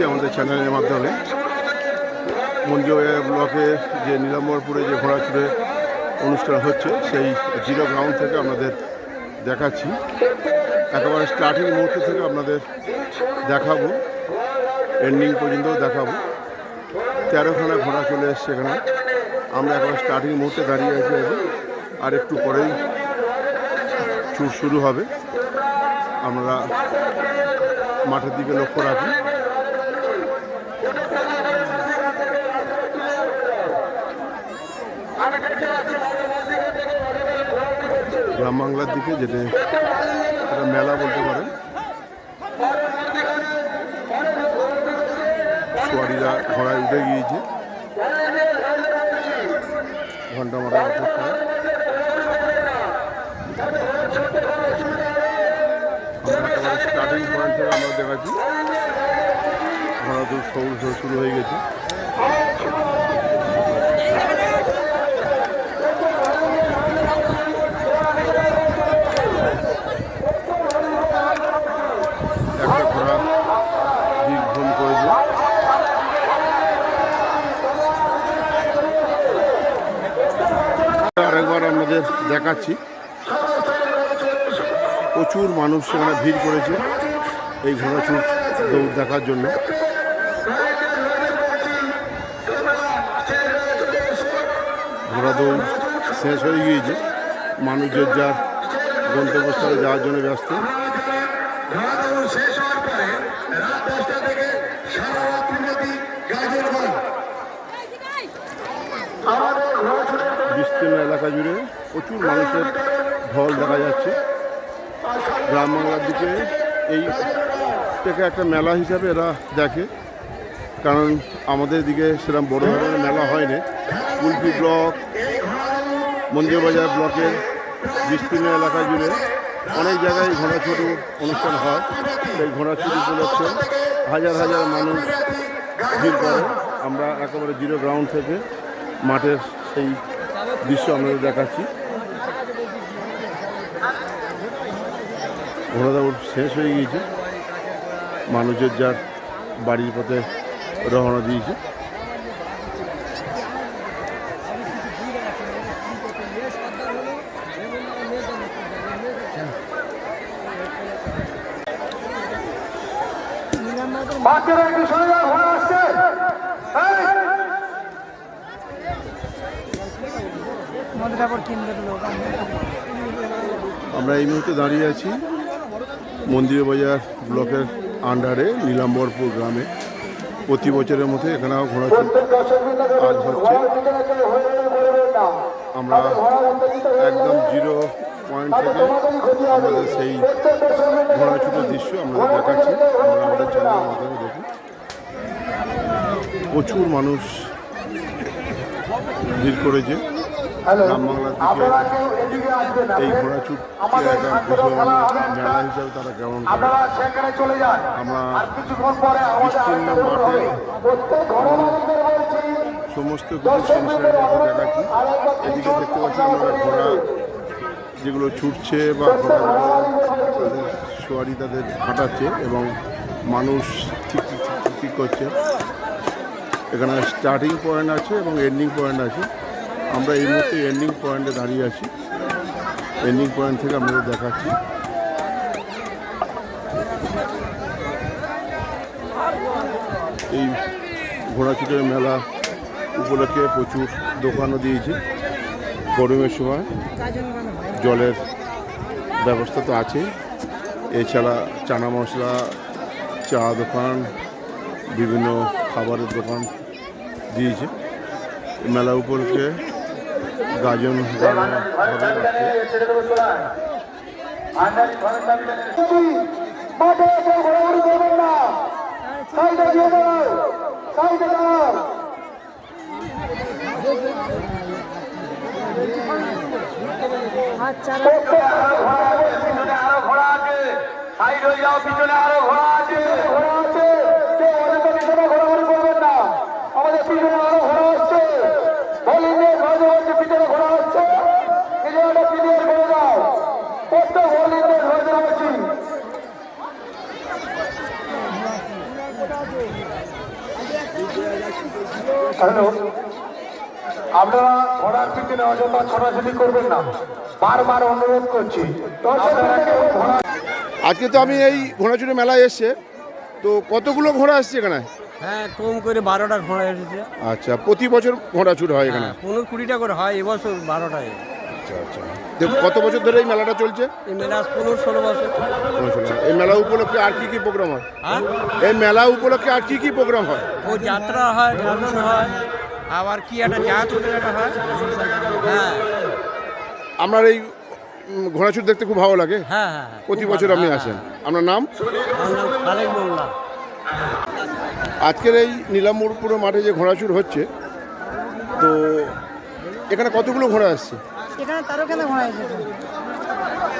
দেখাচ্ছি আমাদের চ্যানেলের মাধ্যমে। মঞ্জুয়া ব্লকে যে নীলাম্বরপুরে যে ঘোড়াচুড়ে অনুষ্ঠান হচ্ছে, সেই জিরো গ্রাউন্ড থেকে আমাদের দেখাচ্ছি। একেবারে স্টার্টিং মুহূর্ত থেকে আপনাদের দেখাবো। এন্ডিং পর্যন্ত দেখাবো। তেরোখানা ঘোড়া চলে এসছে এখানে। আমরা এখন স্টার্টিং মুহূর্তে দাঁড়িয়ে আছি। আর একটু পরেই চুর শুরু হবে। আমরা মাঠের দিকে লক্ষ্য রাখি। গ্রাম বাংলার দিকে যেটা একটা মেলা বলতে পারেন। সোয়ারিরা ঘোড়ায় উঠে গিয়েছে। ঘণ্টা মারা অপেক্ষা স্টার্টিং পয়েন্ট থেকে আমরা দেখাচ্ছি। ঘোড়া তো সবুজ শুরু হয়ে গেছে একটা ঘোড়া দিক ভ্রম করেছে আরেকবার আপনাদের দেখাচ্ছি। প্রচুর মানুষ সেখানে ভিড় করেছে এই ঘোড়া ছুট দৌড় দেখার জন্য। ঘোড়া দৌড় শেষ হয়ে গিয়েছে। মানুষ যে যার গন্তব্যস্থলে যাওয়ার জন্য ব্যস্ত। শেষ হওয়ার পরে রাত দশটা থেকে সারা রাত্রি ব্যাপী গাজর বন আমাদের ঘোড়াছুটের বিস্তীর্ণ এলাকা জুড়ে প্রচুর মানুষের ঢল দেখা যাচ্ছে। গ্রাম বাংলার দিকে এই থেকে একটা মেলা হিসাবে এরা দেখে। কারণ আমাদের দিকে সেরকম বড় ধরনের মেলা হয় না কুলপি ব্লক মন্দিরবাজার ব্লকের বিস্তীর্ণ এলাকা জুড়ে অনেক জায়গায় ঘোড়াছুট অনুষ্ঠান হয়। সেই ঘোড়াছুট উপলক্ষে হাজার হাজার মানুষ ভিড় করে। আমরা একেবারে জিরো গ্রাউন্ড থেকে মাঠের সেই দৃশ্য আপনাদের দেখাচ্ছি। ঘোড়া দৌড় শেষ হয়ে গিয়েছে। মানুষের যার বাড়ির পথে রওনা দিয়েছে। বাচ্চারা একটু সরে যাও ঘোড়া আসছে। আমরা এই মুহূর্তে দাঁড়িয়ে আছি মন্দির বাজার ব্লকের আন্ডারে নীলাম্বরপুর গ্রামে। প্রতি বছরের মধ্যে এখানেও ছুট আজ হচ্ছে। আমরা একদম জিরো পয়েন্ট থেকে আমাদের সেই ঘোড়া ছুটের দৃশ্য আমরা দেখাচ্ছি। আমরা আমাদের চ্যানেলের মাধ্যমে দেখুন। প্রচুর মানুষ ভিড় করেছে। দিকে এই ঘোড়া মেলা হিসাবে তারা গ্রহণ করে আমরা বিস্তীর্ণ মাঠে ঘোড়া সমস্ত কিছু সংসারের মধ্যে দেখাচ্ছি এদিকে দেখতে পাচ্ছি আমরা ঘোড়া যেগুলো ছুটছে বা ঘোড়াগুলো তাদের সোয়ারি তাদের হাঁটাচ্ছে এবং মানুষ ঠিক ঠিক করছে। এখানে স্টার্টিং পয়েন্ট আছে এবং এন্ডিং পয়েন্ট আছে। আমরা এই মুহূর্তে এন্ডিং পয়েন্টে দাঁড়িয়ে আছি। এন্ডিং পয়েন্ট থেকে আপনাদের দেখাচ্ছি। এই ঘোড়াছুটের মেলা উপলক্ষে প্রচুর দোকানও দিয়েছে। গরমের সময় জলের ব্যবস্থা তো আছে। এছাড়া চানা মশলা, চা দোকান, বিভিন্ন খাবারের দোকান দিয়েছে। মেলা উপলক্ষে গাজন আরও ঘোড়া আছে সাইড হয়ে যাও পিছনে আরও ঘোড়া আছে ঘোড়া আছে কেউ অনেকে পিছনে ঘোরাঘুরি করবেন না আমাদের পিছনে আরও ঘোড়া আসছে বলিংয়ে ঘরে হচ্ছে পিছনে ঘোড়া আসছে নিজে একটা ক্লিয়ার করে দাও প্রত্যেক বলিংয়ে ঘরে হচ্ছি চলুন আপনারা ঘোড়ার পিছনে অযথা ছোটাছুটি করবেন না। বারবার অনুরোধ করছি। আজকে তো আমি এই ঘোড়াচুরি মেলায় এসছে তো কতগুলো ঘোড়া আসছে এখানে? হ্যাঁ কম করে বারোটা ঘোড়া এসেছে। আচ্ছা প্রতি বছর ঘোড়াচুর হয় এখানে? হ্যাঁ পনেরো কুড়িটা করে হয় এবছর বারোটায়। আচ্ছা আচ্ছা। তো কত বছর ধরে এই মেলাটা চলছে? এই মেলা পনেরো ষোলো বছর। এই মেলা উপলক্ষে আর কি কি প্রোগ্রাম হয়? এই মেলা উপলক্ষে আর কি কি প্রোগ্রাম হয়? ও যাত্রা হয় গাজন হয় আবার কি একটা একটা হয়। হ্যাঁ। আপনার এই ঘোড়াচুর দেখতে খুব ভালো লাগে? হ্যাঁ হ্যাঁ হ্যাঁ। প্রতি বছর আপনি হ্যাঁ, আসেন। হ্যাঁ। আপনার নাম? আজকের এই নীলাম্বরপুর মাঠে যে ঘোড়াচুর হচ্ছে তো এখানে কতগুলো ঘোড়া আসছে? এখানে তেরোখানা ঘোড়া এসেছে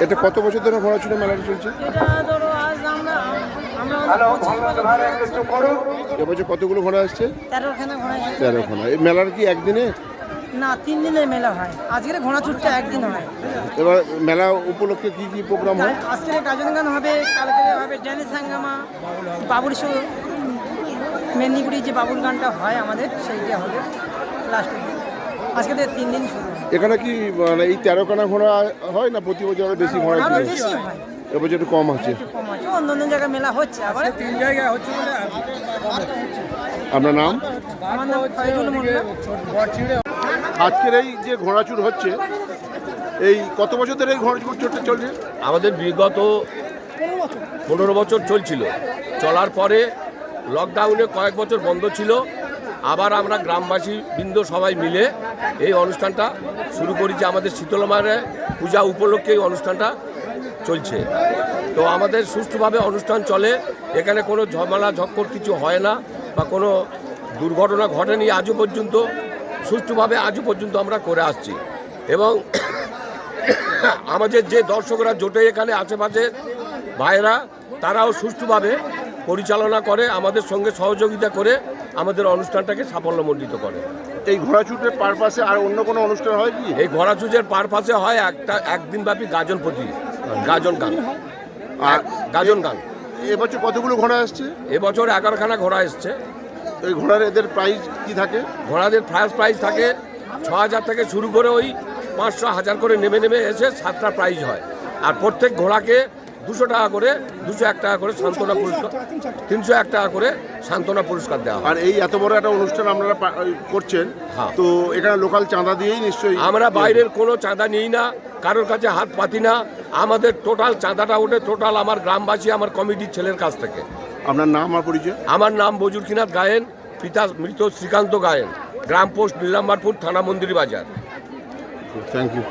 এটা কত বছর ধরে ঘোড়াচুরের মেলাটা চলছে? এটা ধরো আজ আমরা এবছর কতগুলো ঘোড়া আসছে? তেরোখানা ঘোড়া এসেছে তেরো ঘোড়া এই মেলার কি একদিনে? না তিন দিনের মেলা হয়। আজকের ঘোড়া চুটটা একদিন হয়। এবার মেলা উপলক্ষে কি কি প্রোগ্রাম হয়? আজকের গাজন গান হবে কালকে হবে ড্যানি সাঙ্গামা বাবুল শো মেদিনীপুরি যে বাবুল গানটা হয় আমাদের সেইটা হবে লাস্ট। আজকে থেকে তিন দিন শুরু। এখানে কি মানে এই তেরোখানা ঘোড়া হয় না প্রতি বছর আরও বেশি ঘোড়া কিনে? বেশি হয়। এবছর একটু কম আছে একটু কম আছে অন্য অন্য জায়গায় মেলা হচ্ছে আবার তিন জায়গায় হচ্ছে বলে আপনার নাম? আমার নাম ফয়জুল মোল্লা। আজকের এই যে ঘোড়াচুর হচ্ছে এই কত বছর ধরে এই ঘোড়াচুর চড়তে চলছে আমাদের বিগত পনেরো বছর চলছিল। চলার পরে লকডাউনে কয়েক বছর বন্ধ ছিল। আবার আমরা গ্রামবাসী বৃন্দ সবাই মিলে এই অনুষ্ঠানটা শুরু করেছি। আমাদের শীতলমারে পূজা উপলক্ষে এই অনুষ্ঠানটা চলছে। তো আমাদের সুষ্ঠুভাবে অনুষ্ঠান চলে। এখানে কোনো ঝামেলা ঝক্কর কিছু হয় না বা কোনো দুর্ঘটনা ঘটেনি আজও পর্যন্ত। সুষ্ঠুভাবে আজও পর্যন্ত আমরা করে আসছি। এবং আমাদের যে দর্শকরা জোটে এখানে আশেপাশে ভাইরা তারাও সুষ্ঠুভাবে পরিচালনা করে, আমাদের সঙ্গে সহযোগিতা করে আমাদের অনুষ্ঠানটাকে সাফল্যমণ্ডিত করে। এই ঘোড়াচুরের পারপাসে আর অন্য কোনো অনুষ্ঠান হয় কি? এই ঘোড়াচুজের পারপাসে হয় একটা একদিনব্যাপী গাজন প্রতি গাজন গান। আর গাজন গান। এবছর কতগুলো ঘোড়া আসছে এবছর এগারোখানা ঘোড়া এসছে। এই ঘোড়ার এদের প্রাইস কি থাকে? ঘোড়াদের ফার্স্ট প্রাইজ থাকে ছ হাজার থেকে শুরু করে ওই পাঁচশো হাজার করে নেমে নেমে এসে সাতটা প্রাইজ হয়। আর প্রত্যেক ঘোড়াকে দুশো টাকা করে দুশো এক টাকা করে সান্ত্বনা পুরস্কার তিনশো এক টাকা করে সান্ত্বনা পুরস্কার দেওয়া আর এই এত বড় একটা অনুষ্ঠান আপনারা করছেন হ্যাঁ। তো এখানে লোকাল চাঁদা দিয়েই নিশ্চয়ই আমরা বাইরের কোনো চাঁদা নিই না কারোর কাছে হাত পাতি না আমাদের টোটাল চাঁদাটা ওঠে টোটাল আমার গ্রামবাসী আমার কমিটির ছেলের কাছ থেকে। আপনার নাম আর পরিচয়? আমার নাম বজুরকিনাথ গায়েন পিতা মৃত শ্রীকান্ত গায়েন গ্রাম পোস্ট নীলাম্বারপুর থানা মন্দির বাজার থ্যাংক ইউ